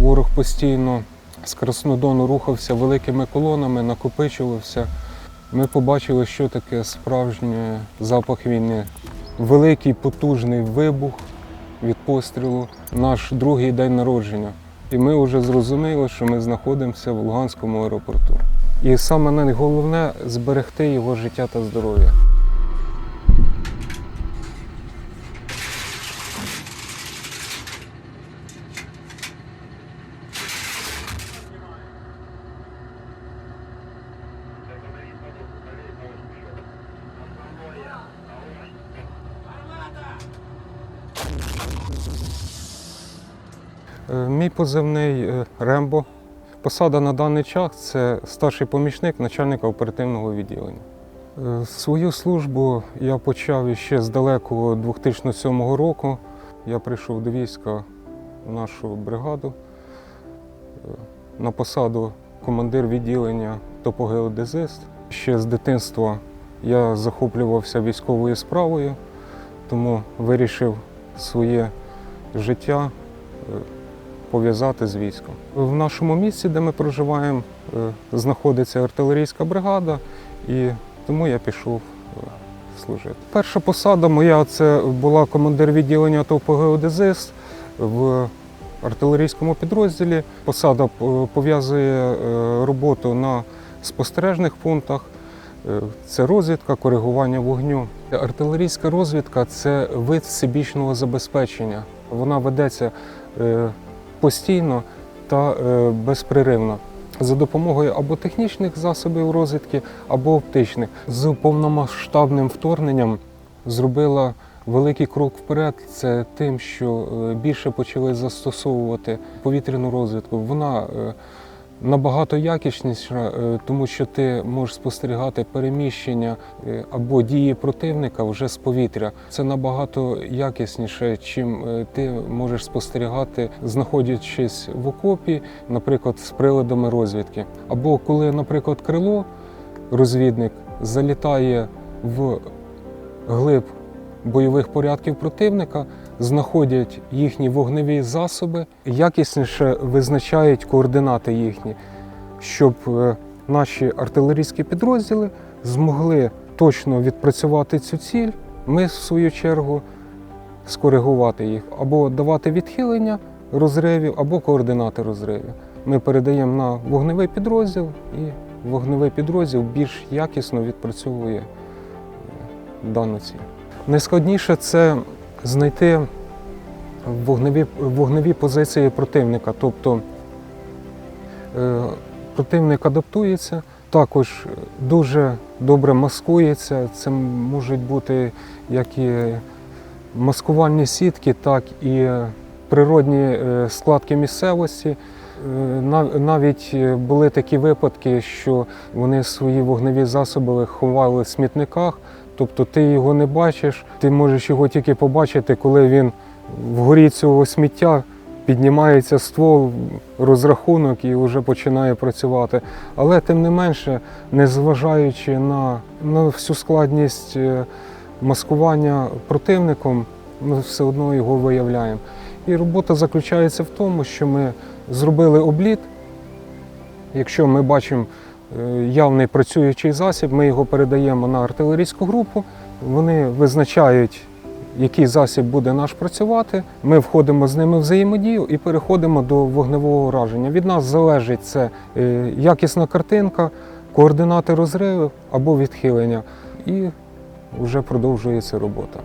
Ворог постійно з Краснодону рухався великими колонами, накопичувався. Ми побачили, що таке справжній запах війни. Великий потужний вибух від пострілу, наш другий день народження. І ми вже зрозуміли, що ми знаходимося в Луганському аеропорту. І саме найголовне зберегти його життя та здоров'я. Мій позивний е, Рембо. Посада на даний час це старший помічник начальника оперативного відділення. Е, Свою службу я почав ще з далекого 2007 року. Я прийшов до війська в нашу бригаду е, на посаду командир відділення топогеодезист. Ще з дитинства я захоплювався військовою справою, тому вирішив своє життя е, пов'язати з військом. В нашому місці, де ми проживаємо, е, знаходиться артилерійська бригада, і тому я пішов е, служити. Перша посада моя це була командир відділення ТОПГеодезист в артилерійському підрозділі. Посада е, пов'язує роботу на спостережних пунктах. Це розвідка, коригування вогню. Артилерійська розвідка це вид всебічного забезпечення. Вона ведеться постійно та е, безпреривно за допомогою або технічних засобів розвідки, або оптичних. З повномасштабним вторгненням зробила великий крок вперед. Це тим, що е, більше почали застосовувати повітряну розвідку. Вона е, набагато якісніша, е, тому що ти можеш спостерігати переміщення е, або дії противника вже з повітря. Це набагато якісніше, чим е, ти можеш спостерігати, знаходячись в окопі, наприклад, з приладами розвідки. Або коли, наприклад, крило, розвідник залітає в глиб бойових порядків противника, знаходять їхні вогневі засоби, якісніше визначають координати їхні, щоб е, наші артилерійські підрозділи змогли точно відпрацювати цю ціль. Ми, в свою чергу, скоригувати їх або давати відхилення розривів, або координати розривів. Ми передаємо на вогневий підрозділ, і вогневий підрозділ більш якісно відпрацьовує е, дану ціль. Найскладніше це знайти вогневі, вогневі позиції противника. Тобто е, противник адаптується, також дуже добре маскується. Це можуть бути як і маскувальні сітки, так і природні е, складки місцевості. Е, Навіть були такі випадки, що вони свої вогневі засоби ховали в смітниках, тобто ти його не бачиш, ти можеш його тільки побачити, коли він вгорі цього сміття піднімається ствол, розрахунок і вже починає працювати. Але тим не менше, незважаючи на, на всю складність е, маскування противником, ми все одно його виявляємо. І робота заключається в тому, що ми зробили обліт. Якщо ми бачимо явний працюючий засіб, ми його передаємо на артилерійську групу. Вони визначають, який засіб буде наш працювати. Ми входимо з ними в взаємодію і переходимо до вогневого ураження. Від нас залежить це е, якісна картинка, координати розривів або відхилення. І вже продовжується робота.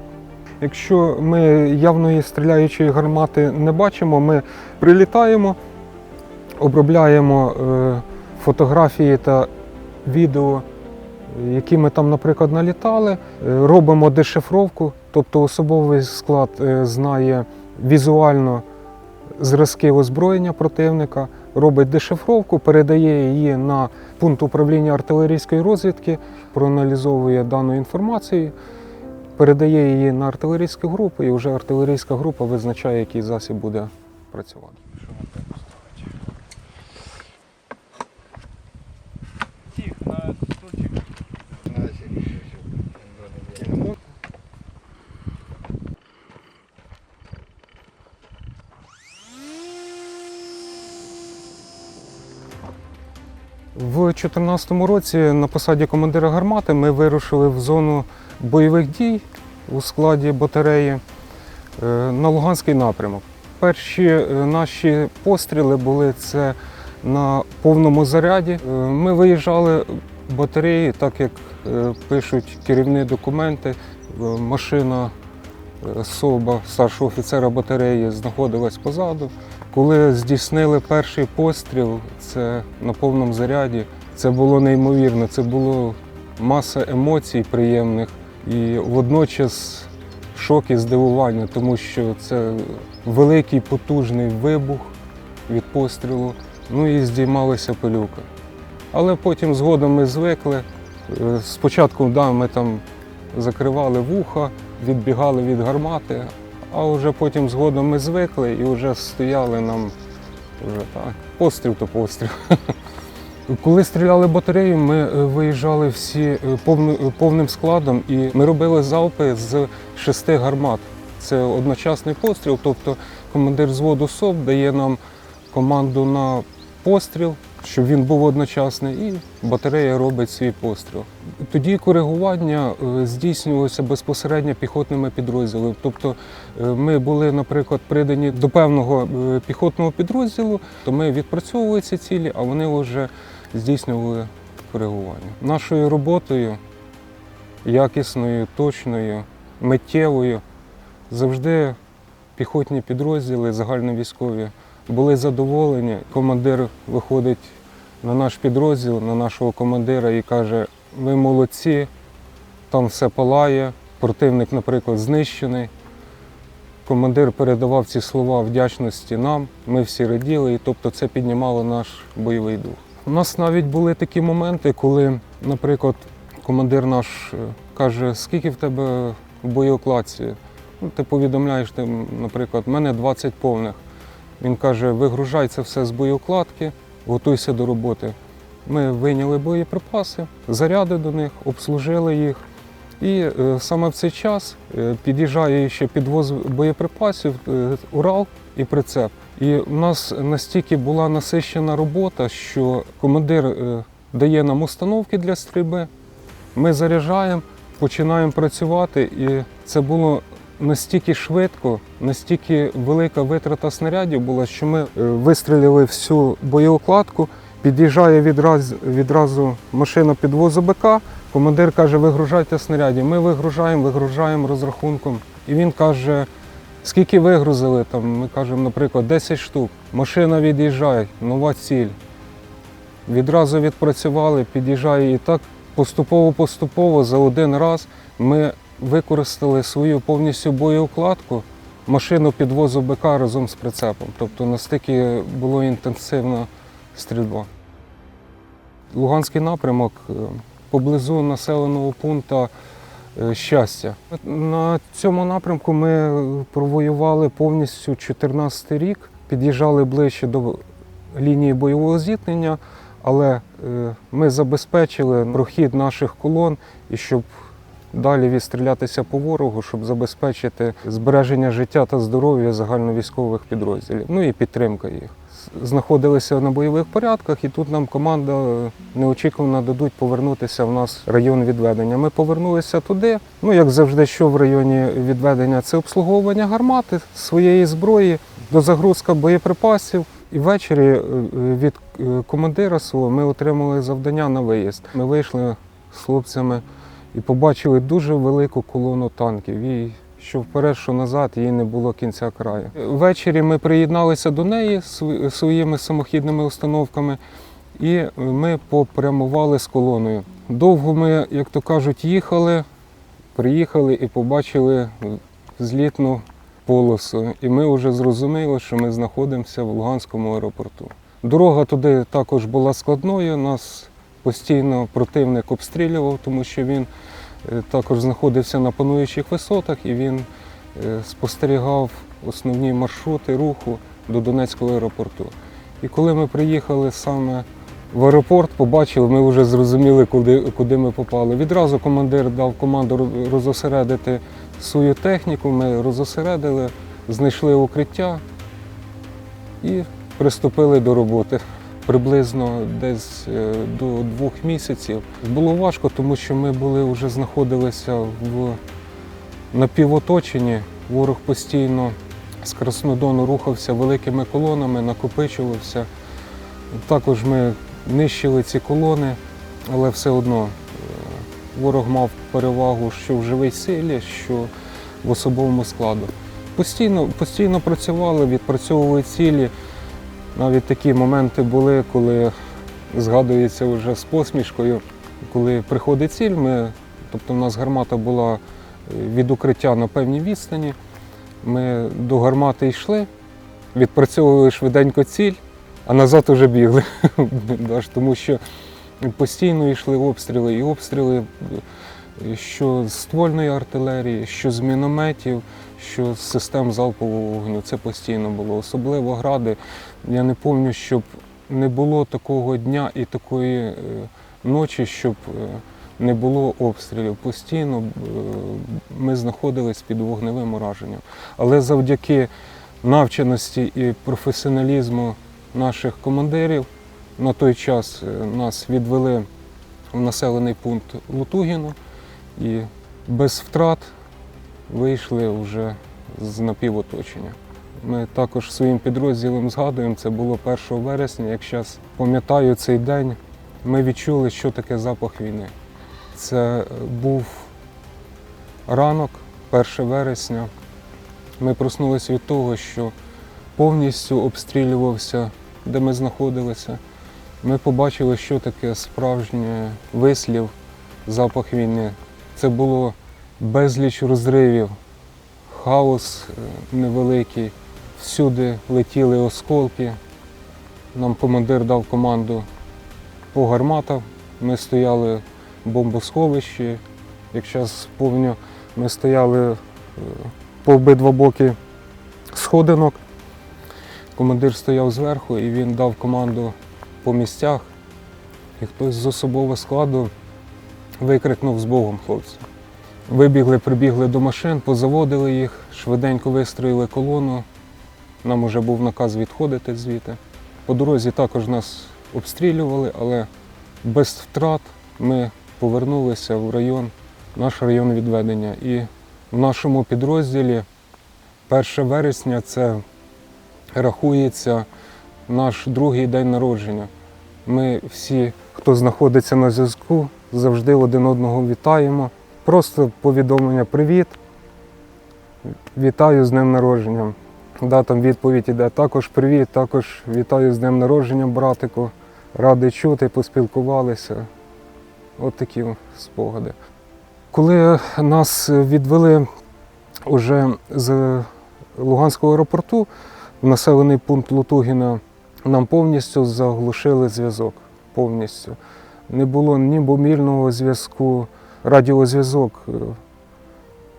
Якщо ми явної стріляючої гармати не бачимо, ми прилітаємо, обробляємо е, фотографії та відео, які ми там, наприклад, налітали, е, робимо дешифровку, тобто особовий склад е, знає візуально зразки озброєння противника, робить дешифровку, передає її на пункт управління артилерійської розвідки, проаналізовує дану інформацію, передає її на артилерійську групу, і вже артилерійська група визначає, який засіб буде працювати. цих, на сучок. В 2014 році на посаді командира гармати ми вирушили в зону бойових дій у складі батареї е, на Луганський напрямок. Перші е, наші постріли були це на повному заряді. Е, Ми виїжджали батареї, так як е, пишуть керівні документи. е, Машина е, СОБа, старшого офіцера батареї, знаходилась позаду. Коли здійснили перший постріл, це на повному заряді, це було неймовірно. Це було маса емоцій приємних і водночас шок і здивування, тому що це великий потужний вибух від пострілу, ну і здіймалася пилюка. Але потім згодом ми звикли. Е, Спочатку да, ми там закривали вуха, відбігали від гармати, а вже потім згодом ми звикли і вже стояли нам вже так. Постріл то постріл. Коли стріляли батарею, ми е, виїжджали всі е, повним складом і ми робили залпи з шести гармат. Це одночасний постріл, тобто командир зводу СОП дає нам команду на постріл, щоб він був одночасний, і батарея робить свій постріл. Тоді коригування е, здійснювалося безпосередньо піхотними підрозділами. Тобто е, ми були, наприклад, придані до певного е, піхотного підрозділу, то ми відпрацьовували ці цілі, а вони вже здійснювали коригування. Нашою роботою, якісною, точною, миттєвою, завжди піхотні підрозділи, загальновійськові, були задоволені. Командир виходить на наш підрозділ, на нашого командира і каже: ви молодці, там все палає, противник, наприклад, знищений. Командир передавав ці слова вдячності нам, ми всі раділи, і тобто це піднімало наш бойовий дух. У нас навіть були такі моменти, коли, наприклад, командир наш е, каже, скільки в тебе в боєокладці? Ну, ти повідомляєш, ти, наприклад, в мене 20 повних. Він каже, вигружай це все з боєокладки, готуйся до роботи. Ми вийняли боєприпаси, заряди до них, обслужили їх. І е, саме в цей час е, під'їжджає ще підвоз боєприпасів, е, Урал і прицеп. І в нас настільки була насищена робота, що командир дає нам установки для стрільби, ми заряджаємо, починаємо працювати, і це було настільки швидко, настільки велика витрата снарядів була, що ми е, вистрілили всю боєокладку. Під'їжджає відразу, відразу машина підвозу БК. Командир каже, вигружайте снарядів. Ми вигружаємо, вигружаємо розрахунком. І він каже, скільки вигрузили? Там, ми кажемо, наприклад, 10 штук. Машина від'їжджає, нова ціль. Відразу відпрацювали, під'їжджає і так поступово-поступово за один раз ми використали свою повністю боєукладку, машину підвозу БК разом з прицепом. Тобто настільки було інтенсивна стрільба. Луганський напрямок е, поблизу населеного пункту е, щастя. На цьому напрямку ми провоювали повністю 14 рік, під'їжджали ближче до лінії бойового зіткнення, але е, ми забезпечили прохід наших колон і щоб далі відстрілятися по ворогу, щоб забезпечити збереження життя та здоров'я загальновійськових підрозділів, ну і підтримка їх. Знаходилися на бойових порядках, і тут нам команда е, неочікувано дадуть повернутися в нас район відведення. Ми повернулися туди. Ну, як завжди, що в районі відведення, це обслуговування гармати своєї зброї, дозагрузка боєприпасів. І ввечері е, від е, командира свого ми отримали завдання на виїзд. Ми вийшли з хлопцями і побачили дуже велику колону танків. І що вперед, що назад, їй не було кінця краю. Ввечері ми приєдналися до неї своїми самохідними установками, і ми попрямували з колоною. Довго ми, як то кажуть, їхали, приїхали і побачили злітну полосу. І ми вже зрозуміли, що ми знаходимося в Луганському аеропорту. Дорога туди також була складною. Нас постійно противник обстрілював, тому що він е, також знаходився на пануючих висотах і він е, спостерігав основні маршрути руху до Донецького аеропорту. І коли ми приїхали саме в аеропорт, побачили, ми вже зрозуміли, куди, куди ми попали. Відразу командир дав команду розосередити свою техніку. Ми розосередили, знайшли укриття і приступили до роботи. Приблизно десь е, до двох місяців. Було важко, тому що ми були вже знаходилися в напівоточенні. Ворог постійно з Краснодону рухався великими колонами, накопичувався. Також ми нищили ці колони, але все одно е, ворог мав перевагу що в живій силі, що в особовому складу. Постійно, постійно працювали, відпрацьовували цілі. Навіть такі моменти були, коли згадується вже з посмішкою, коли приходить ціль, ми, тобто в нас гармата була е, від укриття на певній відстані. Ми до гармати йшли, відпрацьовували швиденько ціль, а назад уже бігли. Тому що постійно йшли обстріли і обстріли, що з ствольної артилерії, що з мінометів, що з систем залпового вогню. Це постійно було. Особливо гради. Я не пам'ятаю, щоб не було такого дня і такої е, ночі, щоб е, не було обстрілів. Постійно е, ми знаходились під вогневим ураженням. Але завдяки навченості і професіоналізму наших командирів на той час нас відвели в населений пункт Лутугіно і без втрат вийшли вже з напівоточення. Ми також своїм підрозділом згадуємо, це було 1 вересня. Як зараз пам'ятаю цей день, ми відчули, що таке запах війни. Це був ранок, 1 вересня. Ми проснулися від того, що повністю обстрілювався, де ми знаходилися. Ми побачили, що таке справжній вислів, запах війни. Це було безліч розривів, хаос е, невеликий. Всюди летіли осколки. Нам командир дав команду по гарматам. Ми стояли в бомбосховищі. Як зараз пам'ятаю, ми стояли е, по обидва боки сходинок. Командир стояв зверху і він дав команду по місцях. І хтось з особового складу викрикнув з Богом хлопці. Вибігли, прибігли до машин, позаводили їх, швиденько вистроїли колону. Нам вже був наказ відходити звідти. По дорозі також нас обстрілювали, але без втрат ми повернулися в район, наш район відведення. І в нашому підрозділі 1 вересня це рахується наш другий день народження. Ми всі, хто знаходиться на зв'язку, завжди один одного вітаємо. Просто повідомлення Привіт. Вітаю з днем народження. Да, там відповідь іде також привіт, також вітаю з днем народження, братику. Радий чути, поспілкувалися. От такі спогади. Коли нас відвели уже з Луганського аеропорту в населений пункт Лутугіна, нам повністю заглушили зв'язок. Повністю. Не було ні мобільного зв'язку, радіозв'язок е,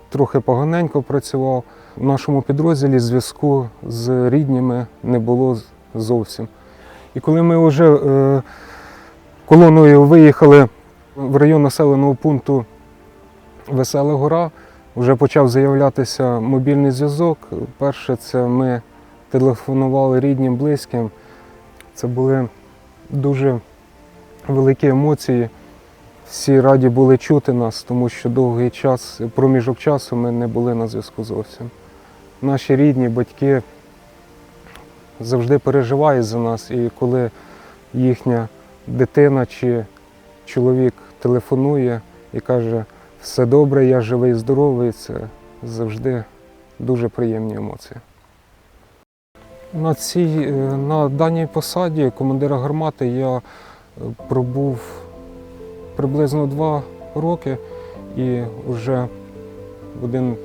трохи поганенько працював. В нашому підрозділі зв'язку з рідніми не було зовсім. І коли ми вже е, колоною виїхали в район населеного пункту Весела Гора, вже почав з'являтися мобільний зв'язок. Перше, це ми телефонували рідним, близьким. Це були дуже великі емоції. Всі раді були чути нас, тому що довгий час, проміжок часу ми не були на зв'язку зовсім. Наші рідні, батьки завжди переживають за нас, і коли їхня дитина чи чоловік телефонує і каже, все добре, я живий, здоровий, це завжди дуже приємні емоції. На, цій, е, на даній посаді командира гармати я пробув приблизно два роки, і вже в один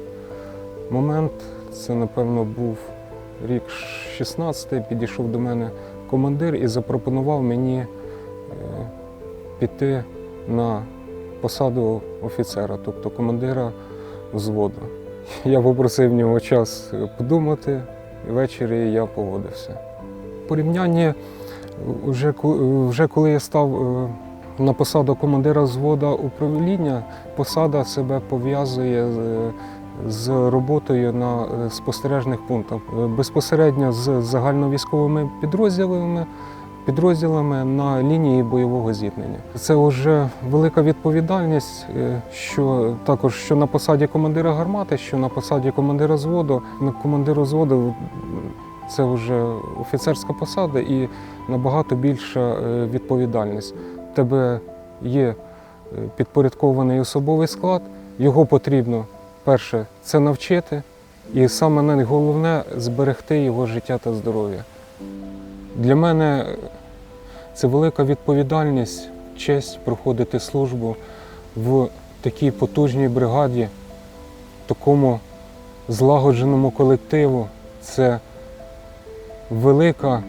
момент, це напевно був рік 16-й, підійшов до мене командир і запропонував мені е, піти на посаду офіцера, тобто командира взводу. Я попросив в нього час подумати, і ввечері я погодився. Порівняння вже, вже коли я став е, на посаду командира взводу управління, посада себе пов'язує з, роботою на е, спостережних пунктах. Е, Безпосередньо з загальновійськовими підрозділами підрозділами на лінії бойового зіткнення. Це вже велика відповідальність, що також що на посаді командира гармати, що на посаді командира зводу. На командира зводу це вже офіцерська посада і набагато більша е, відповідальність. У тебе є е, підпорядкований особовий склад, його потрібно перше це навчити, і саме найголовне зберегти його життя та здоров'я. Для мене це велика відповідальність, честь проходити службу в такій потужній бригаді, такому злагодженому колективу. Це велика,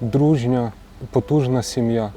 дружня, потужна сім'я.